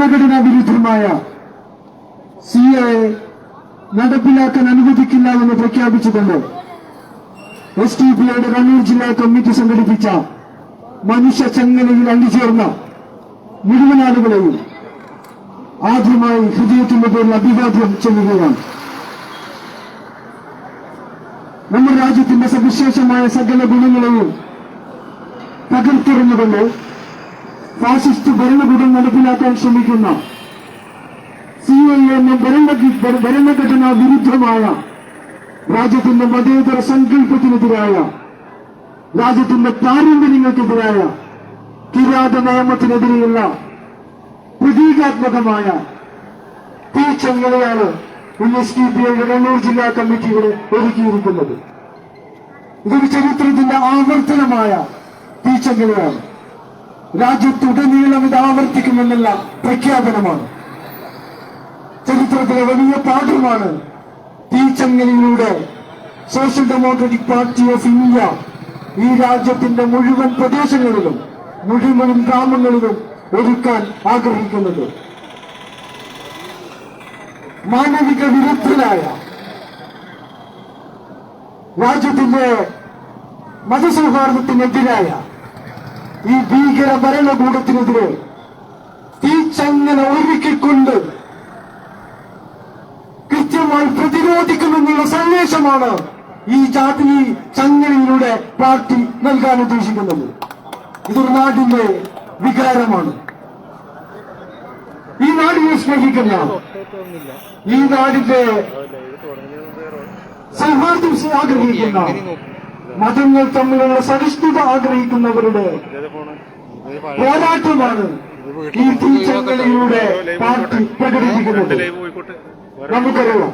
ഭരണഘടനാ വിരുദ്ധമായ C A നടപ്പിലാക്കാൻ അനുവദിക്കില്ല എന്ന് പ്രഖ്യാപിച്ചുകൊണ്ട് എസ് ടി പിയുടെ കണ്ണൂർ ജില്ലാ കമ്മിറ്റി സംഘടിപ്പിച്ച മനുഷ്യ ചങ്ങലയിൽ അണിചേർന്ന മുഴുവൻ ആളുകളെയും ആദ്യമായി ഹൃദയത്തിന്റെ പേരിൽ അഭിവാദ്യം ചെയ്യുകയാണ്. നമ്മുടെ രാജ്യത്തിന്റെ സവിശേഷമായ സകല ഗുണങ്ങളെയും പകർത്തിറന്നുകൊണ്ട് ഫാസിസ്റ്റ് ഭരണകൂടം നടപ്പിലാക്കാൻ ശ്രമിക്കുന്ന സി ഐ എന്ന ഭരണഘ- ഭരണഘടനാ വിരുദ്ധമായ രാജ്യത്തിന്റെ മതേതര സങ്കല്പത്തിനെതിരായ രാജ്യത്തിന്റെ പാരമ്പര്യങ്ങൾക്കെതിരായ കിരാത നിയമത്തിനെതിരെയുള്ള പ്രതീകാത്മകമായ തീച്ചങ്ങളെയാണ് തീച്ചങ്ങലയാണ് എസ് ഡി പി ഐയുടെ കണ്ണൂർ ജില്ലാ കമ്മിറ്റിയുടെ ഒരുക്കിയിരിക്കുന്നത്. ഇതൊരു ചരിത്രത്തിന്റെ ആവർത്തനമായ തീച്ചങ്ങലയാണ് രാജ്യത്തുടനീളം ഇത് ആവർത്തിക്കുമെന്നുള്ള പ്രഖ്യാപനമാണ്. ചരിത്രത്തിലെ വലിയ പാഠമാണ് തീച്ചങ്ങലിലൂടെ social democratic party of India ഈ രാജ്യത്തിന്റെ മുഴുവൻ പ്രദേശങ്ങളിലും മുഴുവൻ ഗ്രാമങ്ങളിലും ഒരുക്കാൻ ആഗ്രഹിക്കുന്നത്. മാനവിക വിരുദ്ധരായ രാജ്യത്തിന്റെ മതസൗഹാർദ്ദത്തിനെതിരായ ഈ ഭീകര ഭരണകൂടത്തിനെതിരെ തീച്ചങ്ങനെ ഒരുക്കിക്കൊണ്ട് കൃത്യമായി പ്രതിരോധിക്കുമെന്നുള്ള സന്ദേശമാണ് ഈ ജാതി ചങ്ങലയിലൂടെ പാർട്ടി നൽകാൻ ഉദ്ദേശിക്കുന്നത്. ഇതൊരു നാടിന്റെ വികാരമാണ്. ഈ നാടിനെ സ്നേഹിക്കുന്ന ഈ നാടിന്റെ സൗഹാർദ്ദം ആഗ്രഹിക്കുന്ന മതങ്ങൾ തമ്മിലുള്ള സഹിഷ്ണുത ആഗ്രഹിക്കുന്നവരുടെ പോരാട്ടമാണ് ഈ തീച്ചങ്ങലയിലൂടെ പാർട്ടി പ്രകടിപ്പിക്കുന്നത്. നമുക്കറിയാം.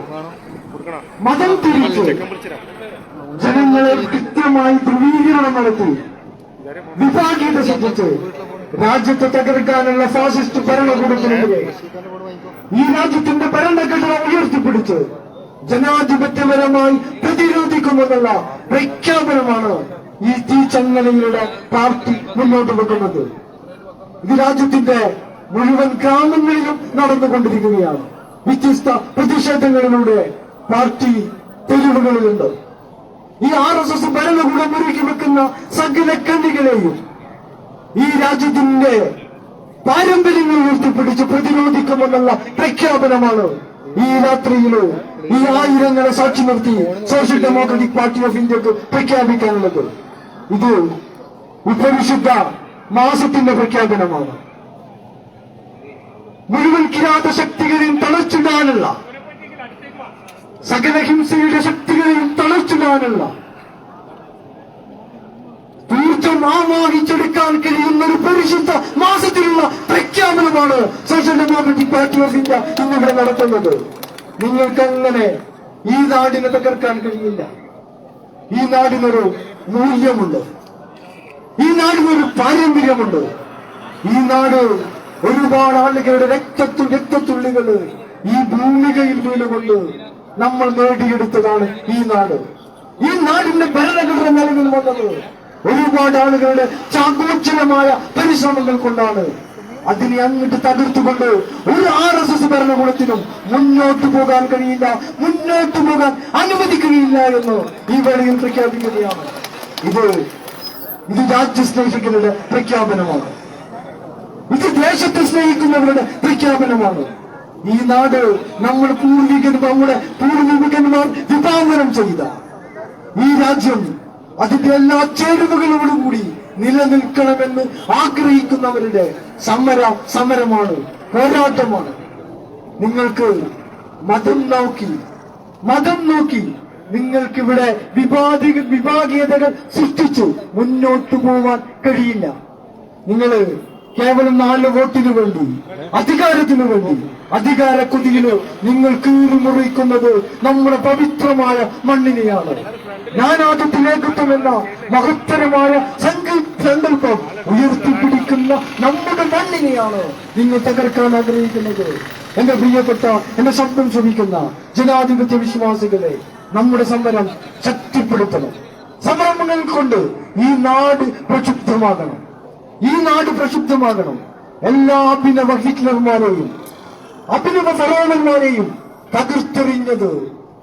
മതം തിരിച്ച് ജനങ്ങളെ കൃത്യമായി ധ്രുവീകരണം നടത്തി. വിഭാഗീയത സൃഷ്ടിച്ച് രാജ്യത്തെ തകർക്കാനുള്ള ഫാസിസ്റ്റ് ഭരണകൂടത്തിനെതിരെ ഈ രാജ്യത്തിന്റെ ഭരണഘടന ഉയർത്തിപ്പിടിച്ച് ജനാധിപത്യപരമായി പ്രതിരോധിക്കുമെന്നുള്ള പ്രഖ്യാപനമാണ് ഈ തീച്ചങ്ങലയുടെ പാർട്ടി മുന്നോട്ട് വെക്കുന്നത്. ഇത് രാജ്യത്തിന്റെ മുഴുവൻ ഗ്രാമങ്ങളിലും നടന്നുകൊണ്ടിരിക്കുകയാണ്. വ്യത്യസ്ത പ്രതിഷേധങ്ങളിലൂടെ പാർട്ടി തെരുവുകളിലുണ്ട്. ഈ ആർ എസ് എസ് ഭരണകൂടം ഒരുക്കി വെക്കുന്ന സകല കണ്ണികളെയും ഈ രാജ്യത്തിന്റെ പാരമ്പര്യങ്ങൾ ഉയർത്തിപ്പിടിച്ച് പ്രതിരോധിക്കുമെന്നുള്ള പ്രഖ്യാപനമാണ് ഈ രാത്രിയിൽ ഈ ആയിരങ്ങളെ സാക്ഷി നിർത്തി സോഷ്യൽ ഡെമോക്രാറ്റിക് പാർട്ടി ഓഫ് ഇന്ത്യയ്ക്ക് പ്രഖ്യാപിക്കാനുള്ളത്. ഇത് ഉപവിശുദ്ധ മാസത്തിന്റെ പ്രഖ്യാപനമാണ്. മുഴുവൻ കിരാത ശക്തികളെയും തളച്ചിടാനുള്ള സകല ഹിംസയുടെ ശക്തികളെയും തളച്ചിടാനുള്ള ഊർജം ആവാഹിച്ചെടുക്കാൻ കഴിയുന്ന ഒരു പരിശുദ്ധ മാസത്തിലുള്ള പ്രഖ്യാപനമാണ് social democratic party of India ഇന്നിവിടെ നടത്തുന്നത്. നിങ്ങൾക്കങ്ങനെ ഈ നാടിനെ തകർക്കാൻ കഴിയില്ല. ഈ നാടിനൊരു മൂല്യമുണ്ട്. ഈ നാടിനൊരു പാരമ്പര്യമുണ്ട്. ഈ നാട് ഒരുപാട് ആളുകളുടെ രക്തത്തു രക്തത്തുള്ളികൾ ഈ ഭൂമികയിൽ നിലകൊണ്ട് നമ്മൾ നേടിയെടുത്തതാണ് ഈ നാട്. ഈ നാടിന്റെ ഭരണഘടന നിലവിൽ വന്നത് ഒരുപാട് ആളുകളുടെ ചാകോച്ചരമായ പരിശ്രമങ്ങൾ കൊണ്ടാണ് അതിനെ അങ്ങോട്ട് തകർത്തുകൊണ്ട് ഒരു ആർ എസ് എസ് ഭരണകൂടത്തിനും മുന്നോട്ട് പോകാൻ കഴിയില്ല മുന്നോട്ട് പോകാൻ അനുവദിക്കുകയില്ല എന്ന് ഈ വേളയിൽ പ്രഖ്യാപിക്കുകയാണ്. ഇത് ഇത് രാജ്യ സ്നേഹിക്കുന്നവരുടെ പ്രഖ്യാപനമാണ്. ഇത് ദേശത്തെ സ്നേഹിക്കുന്നവരുടെ പ്രഖ്യാപനമാണ്. ഈ നാട് നമ്മൾ പൂർവികൻ നമ്മുടെ പൂർവികന്മാർ വിഭാവനം ചെയ്ത ഈ രാജ്യം അതിന്റെ എല്ലാ ചേരുവകളോടും കൂടി നിലനിൽക്കണമെന്ന് ആഗ്രഹിക്കുന്നവരുടെ സമര സമരമാണ് പോരാട്ടമാണ്. നിങ്ങൾക്ക് മതം നോക്കി മതം നോക്കി നിങ്ങൾക്കിവിടെ വിവാദിക വിഭാഗീയതകൾ സൃഷ്ടിച്ചു. മുന്നോട്ടു പോവാൻ കഴിയില്ല. നിങ്ങൾ കേവലം നാല് വോട്ടിനു വേണ്ടി അധികാരത്തിന് വേണ്ടി അധികാര കുതിയിൽ നിങ്ങൾ കീറുമുറിക്കുന്നത് നമ്മുടെ പവിത്രമായ മണ്ണിനെയാണ്. ഞാനാദ്യത്തിലേക്കത്വം എന്ന മഹത്തരമായ സങ്കല്പ ഉയർത്തിപ്പിടിക്കുന്ന നമ്മുടെ മണ്ണിനെയാണ് നിങ്ങൾ തകർക്കാൻ ആഗ്രഹിക്കുന്നത്. എന്റെ പ്രിയപ്പെട്ട എന്റെ ശബ്ദം ശ്രമിക്കുന്ന ജനാധിപത്യ വിശ്വാസികളെ നമ്മുടെ സമരം ശക്തിപ്പെടുത്തണം. സമരങ്ങൾ കൊണ്ട് ഈ നാട് പ്രക്ഷുബ്ധമാകണം. ഈ നാട് പ്രസിദ്ധമാകണം. എല്ലാ അഭിനവ ഹിറ്റ്ലർമാരെയും അഭിനവ ഫറോണന്മാരെയും തകർത്തെറിഞ്ഞത്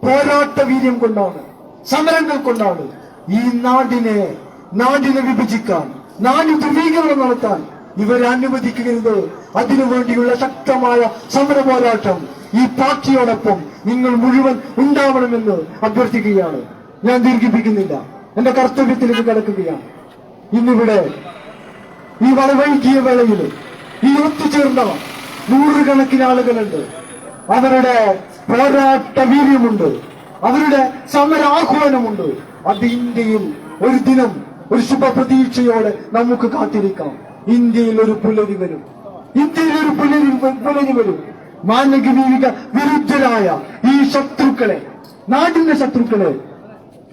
പോരാട്ട വീര്യം കൊണ്ടാണ് സമരങ്ങൾ കൊണ്ടാണ്. ഈ നാടിനെ നാടിനെ വിഭജിക്കാൻ നാട് ധ്രുവീകരണം നടത്താൻ ഇവരെ അനുവദിക്കരുത്. അതിനുവേണ്ടിയുള്ള ശക്തമായ സമര പോരാട്ടം ഈ പാർട്ടിയോടൊപ്പം നിങ്ങൾ മുഴുവൻ ഉണ്ടാവണമെന്ന് അഭ്യർത്ഥിക്കുകയാണ്. ഞാൻ ദീർഘിപ്പിക്കുന്നില്ല. എന്റെ കർത്തവ്യത്തിലേക്ക് കടക്കുകയാണ്. ഇന്നിവിടെ ഈ വളവഴുകിയ വേളയിൽ ഈ ഒത്തുചേർന്ന നൂറുകണക്കിന് ആളുകളുണ്ട്. അവരുടെ പോരാട്ട വീര്യമുണ്ട്. അവരുടെ സമരാഹ്വാനമുണ്ട്. അത് ഒരു ദിനം ഒരു ശുഭപ്രതീക്ഷയോടെ നമുക്ക് കാത്തിരിക്കാം. ഇന്ത്യയിൽ ഒരു പുലരി വരും. ഇന്ത്യയിൽ ഒരു പുലരി പുലരി വരും. മാനവിക വിരുദ്ധരായ ഈ ശത്രുക്കളെ നാടിന്റെ ശത്രുക്കളെ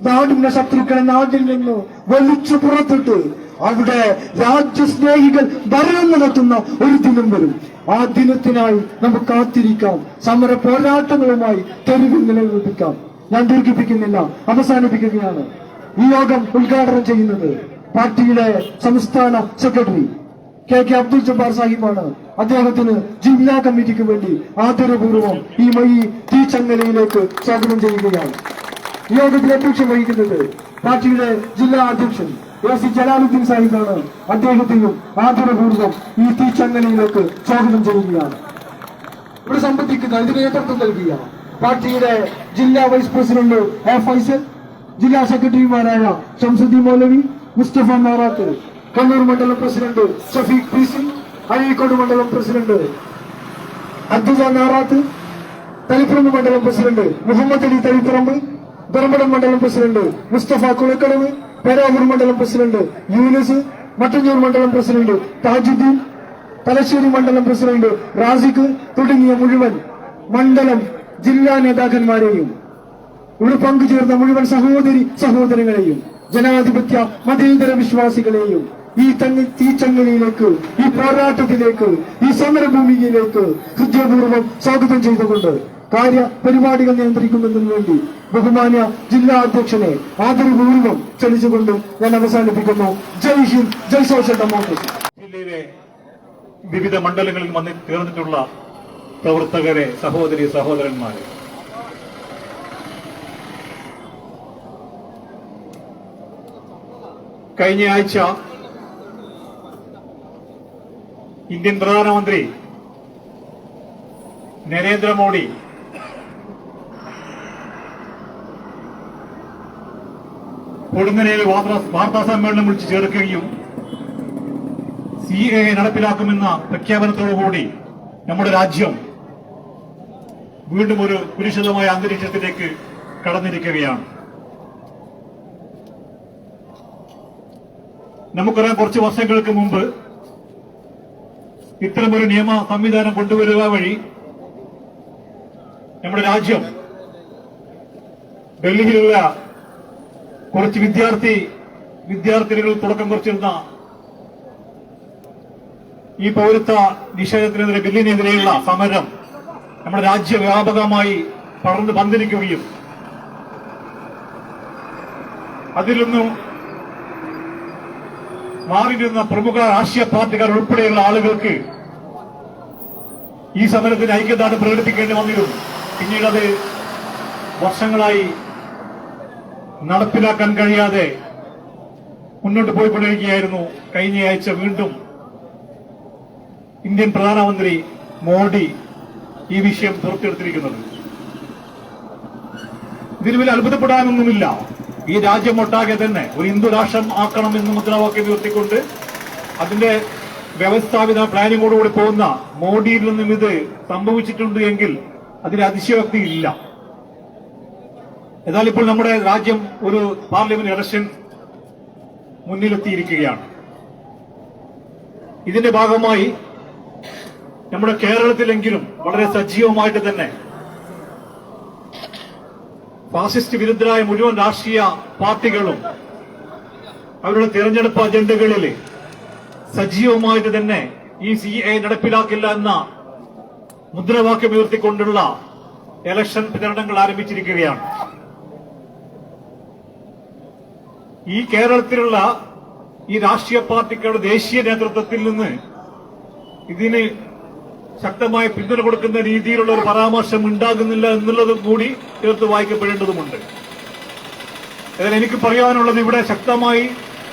നാടിന്റെ ശത്രുക്കളെ നാട്ടിൽ നിന്ന് വലിച്ചു പുറത്തിട്ട് അവിടെ രാജ്യസ്നേഹികൾ ഭരണം നടത്തുന്ന ഒരു ദിനം വരും. ആ ദിനത്തിനായി നമുക്ക് കാത്തിരിക്കാം. സമര പോരാട്ടങ്ങളുമായി തെരുവിൽ നിലനിൽപ്പിക്കാം. ഞാൻ ദീർഘിപ്പിക്കുന്നില്ല അവസാനിപ്പിക്കുകയാണ്. ഈ യോഗം ഉദ്ഘാടനം ചെയ്യുന്നത് പാർട്ടിയുടെ സംസ്ഥാന secretary K K Abdul Jabbar സാഹിബാണ്. അദ്ദേഹത്തിന് ജില്ലാ കമ്മിറ്റിക്ക് വേണ്ടി ആദരപൂർവം ഈ മൈ തീച്ചങ്ങലയിലേക്ക് സ്വാഗതം ചെയ്യുകയാണ്. യോഗത്തിൽ അധ്യക്ഷം വഹിക്കുന്നത് പാർട്ടിയുടെ ജില്ലാ അധ്യക്ഷൻ എ സി ജലാലുദ്ദീൻ സാഹിബാണ് അദ്ദേഹത്തെയും ആദരപൂർവം ഈ തീച്ചങ്ങലയിലേക്ക് സ്വാഗതം ചെയ്യുകയാണ്. ഇവിടെ സംബന്ധിക്കുന്ന ഇതിന് നേതൃത്വം നൽകിയ പാർട്ടിയുടെ ജില്ലാ വൈസ് പ്രസിഡന്റ് എ ഫൈസൽ ജില്ലാ സെക്രട്ടറിമാരായ ഷംസുദ്ദീൻ മൗലവി മുസ്തഫ മാറാത്ത് കണ്ണൂർ മണ്ഡലം president Shafeeq P C Azhikode മണ്ഡലം പ്രസിഡന്റ് അബ്ദുള്ള നാറാത്ത് തളിപ്പറമ്പ് മണ്ഡലം പ്രസിഡന്റ് മുഹമ്മദ് അലി തളിപ്പറമ്പ് ധർമ്മടം മണ്ഡലം പ്രസിഡന്റ് മുസ്തഫ കുളക്കടവ് പേരാവൂർ മണ്ഡലം പ്രസിഡന്റ് യൂനിസ് മട്ടന്നൂർ മണ്ഡലം പ്രസിഡന്റ് താജുദ്ദീൻ തലശ്ശേരി മണ്ഡലം പ്രസിഡന്റ് റാസിഖ് തുടങ്ങിയ മുഴുവൻ മണ്ഡലം ജില്ലാ നേതാക്കന്മാരെയും ഇവിടെ പങ്കുചേർന്ന മുഴുവൻ സഹോദരി സഹോദരങ്ങളെയും ജനാധിപത്യ മതേതര വിശ്വാസികളെയും ഈ തങ്ങ ചങ്ങലയിലേക്ക് ഈ പോരാട്ടത്തിലേക്ക് ഈ സമരഭൂമിയിലേക്ക് ഹൃദയപൂർവം സ്വാഗതം ചെയ്തുകൊണ്ട് കാര്യ പരിപാടികൾ നിയന്ത്രിക്കുന്നതിന് വേണ്ടി ബഹുമാന്യ ജില്ലാ അധ്യക്ഷനെ ആദരപൂർവം ക്ഷണിച്ചുകൊണ്ട് ഞാൻ അവസാനിപ്പിക്കുന്നു. ജയ് ഹിന്ദ് ജയ് സോഷ്യൽ ഡെമോക്രസി. ജില്ലയിലെ വിവിധ മണ്ഡലങ്ങളിൽ വന്നി തീർന്നിട്ടുള്ള പ്രവർത്തകരെ സഹോദരി സഹോദരന്മാരെ. കഴിഞ്ഞ ആഴ്ച ഇന്ത്യൻ പ്രധാനമന്ത്രി നരേന്ദ്രമോദി കൊടുങ്ങനയിൽ വാർത്താ- സമ്മേളനം വിളിച്ചു ചേർക്കുകയും സി എ നടപ്പിലാക്കുമെന്ന പ്രഖ്യാപനത്തോടുകൂടി നമ്മുടെ രാജ്യം വീണ്ടും ഒരു കുരിശിതമായ അന്തരീക്ഷത്തിലേക്ക് കടന്നിരിക്കുകയാണ്. നമുക്കറിയാം കുറച്ച് വർഷങ്ങൾക്ക് മുമ്പ് ഇത്തരമൊരു നിയമ സംവിധാനം കൊണ്ടുവരിക വഴി നമ്മുടെ രാജ്യം ഡൽഹിയിലുള്ള കുറച്ച് വിദ്യാർത്ഥി വിദ്യാർത്ഥിനികൾ തുടക്കം കുറിച്ചിരുന്ന ഈ പൗരത്വ നിഷേധത്തിനെതിരെ ബില്ലിനെതിരെയുള്ള സമരം നമ്മുടെ രാജ്യവ്യാപകമായി പടർന്നു പന്തിരിക്കുകയും അതിലൊന്നും മാറിയിരുന്ന പ്രമുഖ രാഷ്ട്രീയ പാർട്ടികൾ ഉൾപ്പെടെയുള്ള ആളുകൾക്ക് ഈ സമരത്തിന് ഐക്യദാർഢ്യം പ്രകടിപ്പിക്കേണ്ടി വന്നിരുന്നു. പിന്നീട് അത് വർഷങ്ങളായി നടപ്പിലാക്കാൻ കഴിയാതെ മുന്നോട്ട് പോയിക്കൊണ്ടിരിക്കുകയായിരുന്നു. കഴിഞ്ഞയാഴ്ച വീണ്ടും ഇന്ത്യൻ പ്രധാനമന്ത്രി മോഡി ഈ വിഷയം പുറത്തെടുത്തിരിക്കുന്നത്. ഇതിൽ വലിയ അത്ഭുതപ്പെടാനൊന്നുമില്ല. ഈ രാജ്യമൊട്ടാകെ തന്നെ ഒരു ഹിന്ദു രാഷ്ട്രം ആക്കണം എന്ന് മുദ്രാവാക്യം ഉയർത്തിക്കൊണ്ട് അതിന്റെ വ്യവസ്ഥാപിത പ്ലാനിങ്ങോടുകൂടി പോകുന്ന മോഡിയിൽ നിന്നും ഇത് സംഭവിച്ചിട്ടുണ്ട് എങ്കിൽ അതിന് അതിശയോക്തി ഇല്ല എന്നാൽ ഇപ്പോൾ നമ്മുടെ രാജ്യം ഒരു പാർലമെന്റ് ഇലക്ഷൻ മുന്നിലെത്തിയിരിക്കുകയാണ്. ഇതിന്റെ ഭാഗമായി നമ്മുടെ കേരളത്തിലെങ്കിലും വളരെ സജീവമായിട്ട് തന്നെ ഫാസിസ്റ്റ് വിരുദ്ധരായ മുഴുവൻ രാഷ്ട്രീയ പാർട്ടികളും അവരുടെ തിരഞ്ഞെടുപ്പ് അജണ്ടകളിൽ സജീവമായിട്ട് തന്നെ ഈ സി എ നടപ്പിലാക്കില്ല എന്ന മുദ്രാവാക്യം ഉയർത്തിക്കൊണ്ടുള്ള ഇലക്ഷൻ പ്രചരണങ്ങൾ ആരംഭിച്ചിരിക്കുകയാണ്. ഈ കേരളത്തിലുള്ള ഈ രാഷ്ട്രീയ പാർട്ടികളുടെ ദേശീയ നേതൃത്വത്തിൽ നിന്ന് ഇതിന് ശക്തമായ പിന്തുണ കൊടുക്കുന്ന രീതിയിലുള്ള ഒരു പരാമർശം ഉണ്ടാകുന്നില്ല എന്നുള്ളതും കൂടി ചേർത്ത് വായിക്കപ്പെടേണ്ടതുമുണ്ട്. എന്നാൽ എനിക്ക് പറയാനുള്ളത് ഇവിടെ ശക്തമായി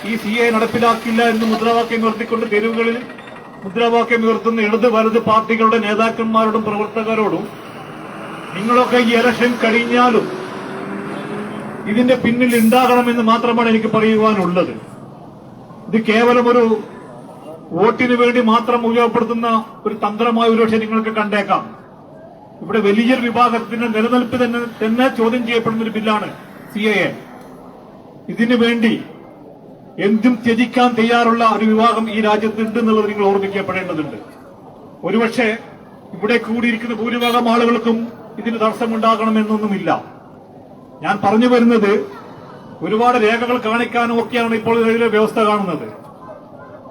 ഈ സി എ നടപ്പിലാക്കില്ല എന്ന് മുദ്രാവാക്യം ഉയർത്തിക്കൊണ്ട് തെരുവുകളിൽ മുദ്രാവാക്യം ഉയർത്തുന്ന ഇടത് വലത് പാർട്ടികളുടെ നേതാക്കന്മാരോടും പ്രവർത്തകരോടും നിങ്ങളൊക്കെ ഈ ഇലക്ഷൻ കഴിഞ്ഞാലും ഇതിന്റെ പിന്നിൽ ഉണ്ടാകണമെന്ന് മാത്രമാണ് എനിക്ക് പറയുവാനുള്ളത്. ഇത് കേവലം ഒരു വോട്ടിന് വേണ്ടി മാത്രം ഉപയോഗപ്പെടുത്തുന്ന ഒരു തന്ത്രമായ ഒരു പക്ഷേ നിങ്ങൾക്ക് കണ്ടേക്കാം. ഇവിടെ വലിയൊരു വിഭാഗത്തിന്റെ നിലനിൽപ്പ് തന്നെ തന്നെ ചോദ്യം ചെയ്യപ്പെടുന്ന ഒരു ബില്ലാണ് സി എ. ഇതിനു വേണ്ടി എന്തും ത്യജിക്കാൻ തയ്യാറുള്ള ഒരു വിഭാഗം ഈ രാജ്യത്തുണ്ട് എന്നുള്ളത് നിങ്ങൾ ഓർമ്മിക്കപ്പെടേണ്ടതുണ്ട് ഒരുപക്ഷെ ഇവിടെ കൂടിയിരിക്കുന്ന ഭൂരിഭാഗം ആളുകൾക്കും ഇതിന് തടസ്സമുണ്ടാകണമെന്നൊന്നുമില്ല. ഞാൻ പറഞ്ഞു വരുന്നത് ഒരുപാട് രേഖകൾ കാണിക്കാനും ഒക്കെയാണ് ഇപ്പോൾ ഇതിലെ വ്യവസ്ഥ കാണുന്നത്.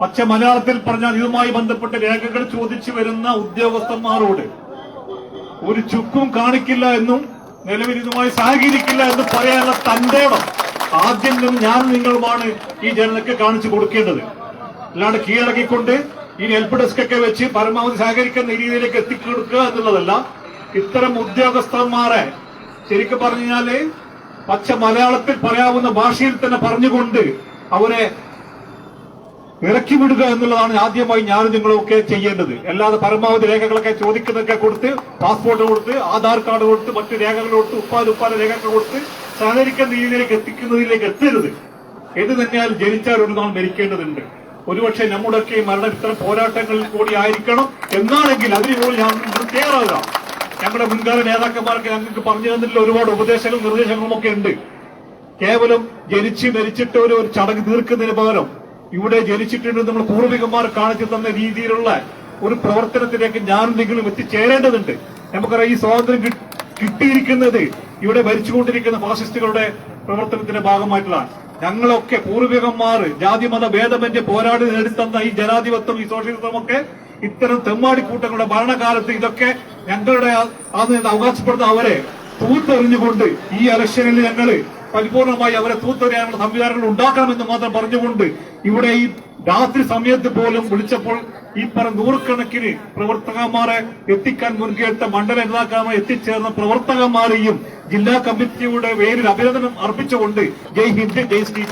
പക്ഷെ മലയാളത്തിൽ പറഞ്ഞാൽ ഇതുമായി ബന്ധപ്പെട്ട് രേഖകൾ ചോദിച്ചു വരുന്ന ഉദ്യോഗസ്ഥന്മാരോട് ഒരു ചുക്കും കാണിക്കില്ല എന്നും നിലവിൽ ഇതുമായി സഹകരിക്കില്ല എന്ന് പറയാനുള്ള തന്റേടം ആദ്യം ഞാൻ നിങ്ങളുമാണ് ഈ ജനതയ്ക്ക് കാണിച്ചു കൊടുക്കേണ്ടത്. അല്ലാണ്ട് കീഴടക്കിക്കൊണ്ട് ഈ ഹെൽപ്പ് ഡെസ്ക് ഒക്കെ വെച്ച് പരമാവധി സഹകരിക്കുന്ന രീതിയിലേക്ക് എത്തിക്കൊടുക്കുക എന്നുള്ളതല്ല ഇത്തരം ഉദ്യോഗസ്ഥന്മാരെ ശരിക്കും പറഞ്ഞു കഴിഞ്ഞാൽ പച്ച മലയാളത്തിൽ പറയാവുന്ന ഭാഷയിൽ തന്നെ പറഞ്ഞുകൊണ്ട് അവരെ ഇറക്കിവിടുക എന്നുള്ളതാണ് ആദ്യമായി ഞാൻ നിങ്ങളൊക്കെ ചെയ്യേണ്ടത്. അല്ലാതെ പരമാവധി രേഖകളൊക്കെ ചോദിക്കുന്നതൊക്കെ കൊടുത്ത് പാസ്പോർട്ട് കൊടുത്ത് ആധാർ കാർഡ് കൊടുത്ത് മറ്റു രേഖകൾ കൊടുത്ത് ഉപ്പാൽ ഉപ്പാല രേഖകൾ കൊടുത്ത് സഹകരിക്കുന്ന രീതിയിലേക്ക് എത്തിക്കുന്നതിലേക്ക് എത്തരുത്. എന്ത് തന്നെയാൽ ജനിച്ചാൽ ഒരു നാൾ മരിക്കേണ്ടതുണ്ട്. ഒരുപക്ഷെ നമ്മുടെയൊക്കെ മരണം ഇത്തരം പോരാട്ടങ്ങളിൽ കൂടി ആയിരിക്കണം. എന്നാണെങ്കിൽ അതിന് പോലും ഞാൻ തയ്യാറാകാം ഞങ്ങളുടെ മുൻകാല നേതാക്കന്മാർക്ക് ഞങ്ങൾക്ക് പറഞ്ഞു തന്നിട്ടുള്ള ഒരുപാട് ഉപദേശങ്ങളും നിർദ്ദേശങ്ങളും ഒക്കെ ഉണ്ട്. കേവലം ജനിച്ച് മരിച്ചിട്ട് ഒരു ഒരു ചടങ്ങ് തീർക്കുന്നതിന് പകരം ഇവിടെ ജനിച്ചിട്ടുണ്ട് നമ്മൾ പൂർവികന്മാർ കാണിച്ചു തന്ന രീതിയിലുള്ള ഒരു പ്രവർത്തനത്തിലേക്ക് ഞാനും നിങ്ങളും എത്തിച്ചേരേണ്ടതുണ്ട്. നമുക്കറിയാം ഈ സ്വാതന്ത്ര്യം കിട്ടിയിരിക്കുന്നത് ഇവിടെ ഭരിച്ചുകൊണ്ടിരിക്കുന്ന ഫാസിസ്റ്റുകളുടെ പ്രവർത്തനത്തിന്റെ ഭാഗമായിട്ടുള്ള ഞങ്ങളൊക്കെ പൂർവികന്മാർ ജാതി മത ഭേദമന്റെ പോരാടി നേടിത്തന്ന ഈ ജനാധിപത്യം ഈ സോഷ്യലിസം ഒക്കെ തെമ്മാടി കൂട്ടങ്ങളുടെ ഭരണകാലത്ത് ഇതൊക്കെ ഞങ്ങളുടെ അവകാശപ്പെടുന്ന അവരെ തൂത്തെറിഞ്ഞുകൊണ്ട് ഈ ഇലക്ഷനിൽ ഞങ്ങൾ പരിപൂർണമായി അവരെ തൂത്തെറിയാനുള്ള സംവിധാനങ്ങൾ ഉണ്ടാക്കണമെന്ന് മാത്രം പറഞ്ഞുകൊണ്ട് ഇവിടെ ഈ രാത്രി സമയത്ത് പോലും വിളിച്ചപ്പോൾ ഈ പറഞ്ഞ നൂറുകണക്കിന് പ്രവർത്തകന്മാരെ എത്തിക്കാൻ മുൻകേട്ട മണ്ഡല നേതാക്കന്മാരെ എത്തിച്ചേർന്ന പ്രവർത്തകന്മാരെയും ജില്ലാ കമ്മിറ്റിയുടെ പേരിൽ അഭിനന്ദനം അർപ്പിച്ചുകൊണ്ട് ജയ് ഹിന്ദ് ജയ് സി